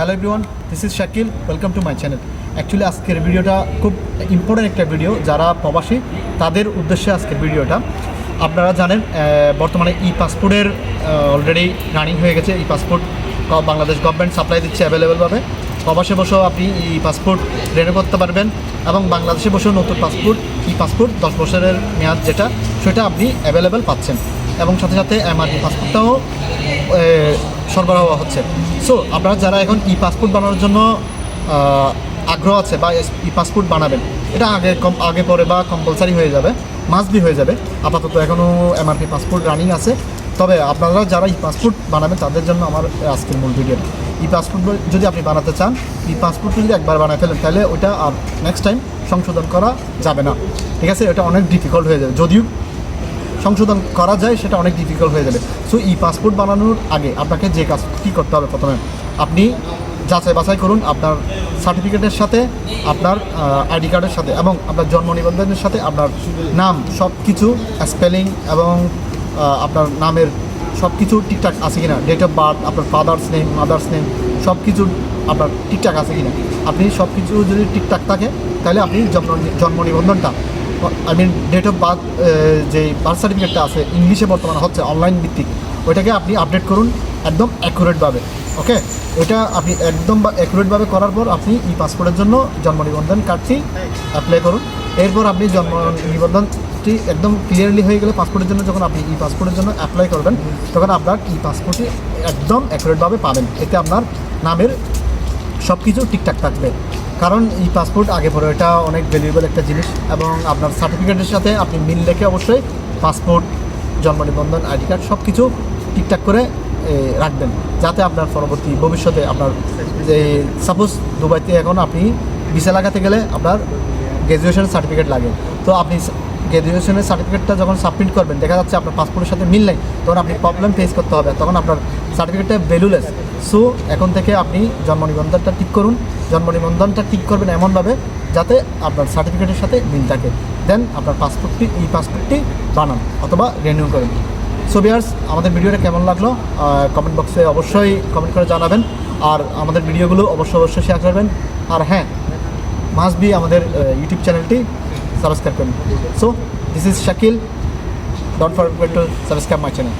Hello everyone this is Shakil welcome to my channel actually আজকের ভিডিওটা খুব important একটা ভিডিও যারা প্রবাসী, তাদের উদ্দেশ্যে আজকের ভিডিওটা। আপনারা জানেন বর্তমানে ই পাসপোর্টের অলরেডি রানিং হয়ে গেছে। E passport Bangladesh government supply দিচ্ছে অ্যাভেলেবেলভাবে প্রবাসে বসেও আপনি ই পাসপোর্ট রেনু করতে পারবেন এবং বাংলাদেশে বসেও নতুন পাসপোর্ট ই পাসপোর্ট দশ বছরের মেয়াদ যেটা, সেটা আপনি অ্যাভেলেবেল পাচ্ছেন। এবং সাথে সাথে এমআরপি পাসপোর্টটাও সরবরাহ হচ্ছে। সো আপনারা যারা এখন ই পাসপোর্ট বানানোর জন্য আগ্রহ আছে বা ই পাসপোর্ট বানাবেন, এটা আগে কম, আগে পরে বা কম্পালসারি হয়ে যাবে মাস্ট বি হয়ে যাবে। আপাতত এখনও এমআরপি পাসপোর্ট রানিং আছে। তবে আপনারা যারা ই পাসপোর্ট বানাবেন, তাদের জন্য আমার আজকের মূল ভিডিও ই পাসপোর্ট যদি আপনি বানাতে চান ই পাসপোর্ট যদি একবার বানায় ফেলেন, তাহলে ওইটা আর নেক্সট টাইম সংশোধন করা যাবে না। ঠিক আছে? এটা অনেক ডিফিকাল্ট হয়ে যাবে। যদিও সংশোধন করা যায়, সেটা অনেক ডিফিকাল্ট হয়ে যাবে। সো ই পাসপোর্ট বানানোর আগে আপনাকে যে কাজ, কী করতে হবে প্রথমে? আপনি যাচাই বাছাই করুন আপনার সার্টিফিকেটের সাথে, আপনার আইডি কার্ডের সাথে এবং আপনার জন্ম নিবন্ধনের সাথে আপনার নাম সব কিছু স্পেলিং এবং আপনার নামের সব কিছু ঠিকঠাক আছে কিনা ডেট অফ বার্থ আপনার ফাদার্স নেম মাদার্স নেম সব কিছু আপনার ঠিকঠাক আছে কিনা। আপনি সব কিছু যদি ঠিকঠাক থাকে, তাহলে আপনি জন্ম জন্ম নিবন্ধনটা I mean date of birth যে বার্থ সার্টিফিকেটটা আছে ইংলিশে বর্তমানে হচ্ছে অনলাইন ভিত্তিক, ওইটাকে আপনি আপডেট করুন একদম অ্যাকুরেটভাবে ওকে ওইটা আপনি একদম অ্যাকুরেটভাবে করার পর আপনি ই পাসপোর্টের জন্য জন্ম নিবন্ধন কার্ডটি অ্যাপ্লাই করুন। এরপর আপনি জন্ম নিবন্ধনটি একদম ক্লিয়ারলি হয়ে গেলে পাসপোর্টের জন্য যখন আপনি ই পাসপোর্টের জন্য অ্যাপ্লাই করবেন, তখন আপনার ই পাসপোর্টটি একদম অ্যাকুরেটভাবে পাবেন। এতে আপনার নামের সব কিছু ঠিকঠাক থাকবে। কারণ এই পাসপোর্ট আগে পরে এটা অনেক ভ্যালুয়েবল একটা জিনিস এবং আপনার সার্টিফিকেটের সাথে আপনি মিল রেখে অবশ্যই পাসপোর্ট জন্ম নিবন্ধন আইডি কার্ড সব কিছু ঠিকঠাক করে রাখবেন। যাতে আপনার পরবর্তী ভবিষ্যতে আপনার যে সাপোজ দুবাইতে এখন আপনি ভিসা লাগাতে গেলে আপনার গ্র্যাজুয়েশন সার্টিফিকেট লাগে। তো আপনি গ্র্যাজুয়েশনের সার্টিফিকেটটা যখন সাবমিট করবেন, দেখা যাচ্ছে আপনার পাসপোর্টের সাথে মিল নেই, তখন আপনি প্রবলেম ফেস করতে হবে। তখন আপনার সার্টিফিকেটটা ভ্যালুলেস সো এখন থেকে আপনি জন্ম নিবন্ধনটা ঠিক করুন। জন্ম নিবন্ধনটা ঠিক করবেন এমনভাবে যাতে আপনার সার্টিফিকেটের সাথে মিল থাকে। দেন আপনার পাসপোর্টটি, এই পাসপোর্টটি বানান অথবা রিনিউ করেন সো বিয়ার্স আমাদের ভিডিওটা কেমন লাগল? কমেন্ট বক্সে অবশ্যই কমেন্ট করে জানাবেন। আর আমাদের ভিডিওগুলো অবশ্যই অবশ্যই শেয়ার করবেন। আর হ্যাঁ মাস্ট বি আমাদের ইউটিউব চ্যানেলটি সাবস্ক্রাইব করুন। So this is Shakil don't forget to subscribe my channel